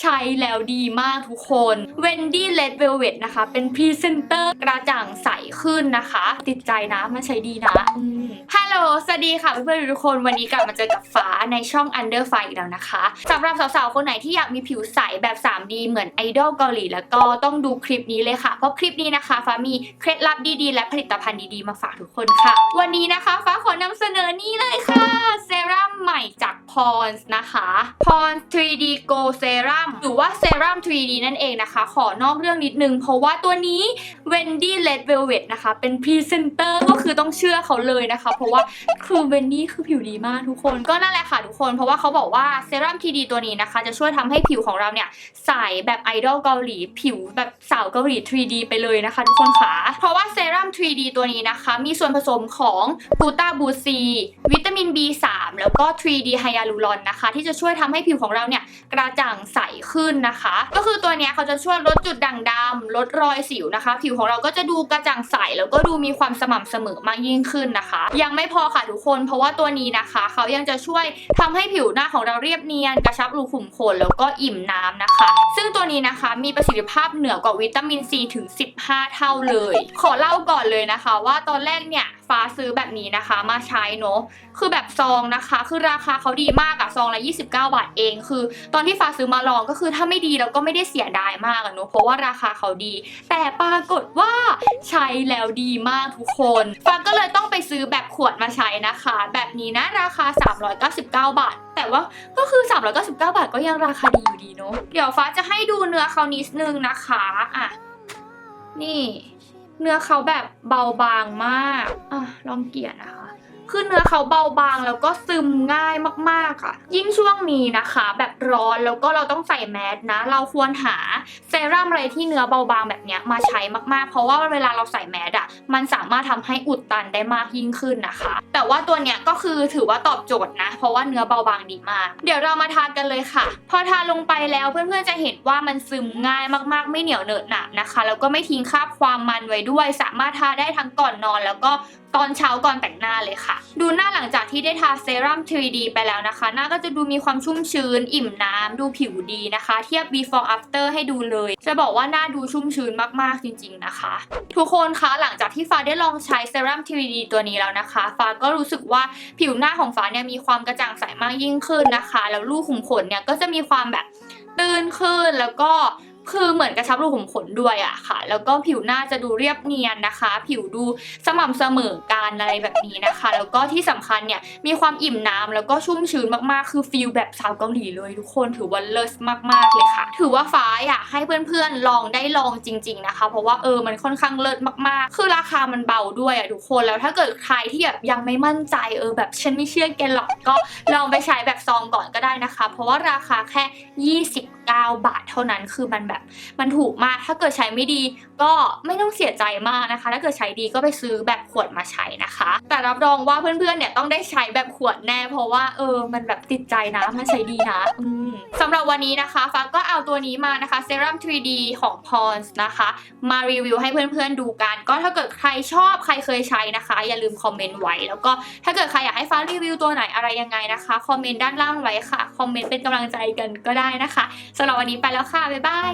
ใช้แล้วดีมากทุกคน Wendy Red Velvet นะคะ เป็นพรีเซนเตอร์กระจ่างใสขึ้นนะคะ ติดใจนะมันใช้ดีนะ โหล สวัสดีค่ะเพื่อนๆทุกคน วันนี้กลับมาเจอกับฟ้าในช่อง Under Fire อีกแล้วนะคะสำหรับสาวๆ คนไหนที่อยากมีผิวใสแบบ 3D เหมือนไอดอลเกาหลีแล้วก็ต้องดูคลิปนี้เลยค่ะ เพราะคลิปนี้นะคะ ฟ้ามีเคล็ดลับดีๆ และผลิตภัณฑ์ดีๆ มาฝากทุกคนค่ะ วันนี้นะคะฟ้าขอนำเสนอนี่เลยค่ะเซรั่มใหม่จาก Pond's นะคะ Pond's 3D Go Serum หรือว่าเซรั่ม 3D นั่นเองนะคะ ขอนอกเรื่องนิดนึง เพราะว่าตัวนี้ Wendy Red Velvet นะคะเป็นพรีเซนเตอร์ก็คือต้องเชื่อเขาเลยนะคะ เพราะว่าคือเวนนี่คือผิวดีมากทุกคน ก็นั่นแหละค่ะทุกคน เพราะว่าเขาบอกว่าเซรั่ม 3D ตัวนี้นะคะ จะช่วยทำให้ผิวของเราเนี่ยใสแบบไอดอลเกาหลี ผิวแบบสาวเกาหลี 3D ไปเลยนะคะทุกคนค่ะ เพราะว่าเซ รัม 3D ตัวนี้นะคะ มีส่วนผสมของกลูตาบูซีวิตามิน B3 แล้วก็ 3D ไฮยาลูรอนนะคะ ที่จะช่วยทำให้ผิวของเราเนี่ยกระจ่างใสขึ้นนะคะ ก็คือตัวนี้เขาจะช่วยลดจุดด่างดำลดรอยสิวนะคะ ผิวของเราก็จะดูกระจ่างใส แล้วก็ดูมีความสม่ำเสมอมากยิ่งขึ้นนะคะ ยังไม่พอค่ะทุกคน เพราะว่าตัวนี้นะคะ เขายังจะช่วยทำให้ผิวหน้าของเราเรียบเนียนกระชับรูขุมขนแล้วก็อิ่มน้ำนะคะ ซึ่งตัวนี้นะคะมีประสิทธิภาพเหนือกว่าวิตามินซีถึง15 เท่าเลย ขอเล่าก่อนเลยนะคะว่าตอนแรกเนี่ยฟ้าซื้อแบบนี้นะคะมาใช้เนอะคือแบบซองนะคะ คือราคาเขาดีมากอะซองละ 29 บาทเอง คือ ตอนที่ฟ้าซื้อมาลองก็คือถ้าไม่ดีเราก็ไม่ได้เสียดายมากอะเนอะเพราะว่าราคาเขาดี แต่ปรากฏว่าใช้แล้วดีมากทุกคนฟ้าก็เลยต้องไปซื้อแบบขวดมาใช้นะคะ แบบนี้นะราคา 399 บาทแต่ว่าก็คือ 399 บาทก็ยังราคาดีอยู่ดีเนอะเดี๋ยวฟ้าจะให้ดูเนื้อเขานิดนึงนะคะอะ นี่ เนื้อเขาแบบเบาบางมากอะลองเกลี่ยนะคะ คือเนื้อเขาเบาบางแล้วก็ซึมง่ายมากๆอะ ยิ่งช่วงนี้นะคะ แบบร้อนแล้วก็เราต้องใส่แมสนะ เราควรหาเซรั่มอะไรที่เนื้อเบาบางแบบเนี้ยมาใช้มากๆ เพราะว่าเวลาเราใส่แมสอะมันสามารถทำให้อุดตันได้มากยิ่งขึ้นนะคะ แต่ว่าตัวเนี้ยก็คือถือว่าตอบโจทย์นะ เพราะว่าเนื้อเบาบางดีมาก เดี๋ยวเรามาทากันเลยค่ะ พอทาลงไปแล้วเพื่อนๆจะเห็นว่ามันซึมง่ายมากๆ ไม่เหนียวเหนอะหนะนะคะ แล้วก็ไม่ทิ้งคราบความมันไว้ด้วย สามารถทาได้ทั้งก่อนนอน แล้วก็ตอนเช้าก่อนแต่งหน้าเลยค่ะ ดูหน้าหลังจากที่ได้ทาเซรั่ม 3D ไปแล้วนะคะ หน้าก็จะดูมีความชุ่มชื้น อิ่มน้ำ ดูผิวดีนะคะ เทียบ before after ให้ดูเลย จะบอกว่าหน้าดูชุ่มชื้นมากๆจริง ๆนะคะ ทุกคนคะหลังจากที่ฟ้าได้ลองใช้เซรั่ม 3D ตัวนี้แล้วนะคะ ฟ้าก็รู้สึกว่าผิวหน้าของฟ้าเนี่ยมีความกระจ่างใสมากยิ่งขึ้นนะคะ แล้วรูขุมขนเนี่ยก็จะมีความแบบตื้นขึ้นแล้วก็ คือเหมือนกระชับรูขุมขนด้วยอะค่ะ แล้วก็ผิวหน้าจะดูเรียบเนียนนะคะ ผิวดูสม่ำเสมอการอะไรแบบนี้นะคะ แล้วก็ที่สำคัญเนี่ยมีความอิ่มน้ำแล้วก็ชุ่มชื้นมากๆ คือฟีลแบบสาวเกาหลีเลยทุกคนถือว่าเลิศมากๆเลยค่ะ ถือว่าฟ้าอยากให้เพื่อนๆลองได้ลองจริง ๆนะคะ เพราะว่าเออมันค่อนข้างเลิศมากๆ คือราคามันเบาด้วยอะทุกคนแล้วถ้าเกิดใครที่แบบยังไม่มั่นใจเออแบบฉันไม่เชื่อแกหรอกก็ลองไปใช้แบบซองก่อนก็ได้นะคะ เพราะว่าราคาแค่ 9 บาทเท่านั้นคือมันแบบมันถูกมาก ถ้าเกิดใช้ไม่ดีก็ไม่ต้องเสียใจมากนะคะ ถ้าเกิดใช้ดีก็ไปซื้อแบบขวดมาใช้นะคะ แต่รับรองว่าเพื่อนๆเนี่ยต้องได้ใช้แบบขวดแน่เพราะว่าเออมันแบบติดใจนะมันใช้ดีนะสำหรับวันนี้นะคะฟ้าก็เอาตัวนี้มานะคะเซรั่ม 3D ของ Pons นะคะ มารีวิวให้เพื่อนๆดูกัน ก็ถ้าเกิดใครชอบใครเคยใช้นะคะ อย่าลืมคอมเมนต์ไว้ แล้วก็ถ้าเกิดใครอยากให้ฟ้ารีวิวตัวไหนอะไรยังไงนะคะคอมเมนต์ด้านล่างไว้ค่ะคอมเมนต์เป็นกำลังใจกันก็ได้นะคะสำหรับวันนี้ไปแล้วค่ะ บ๊ายบาย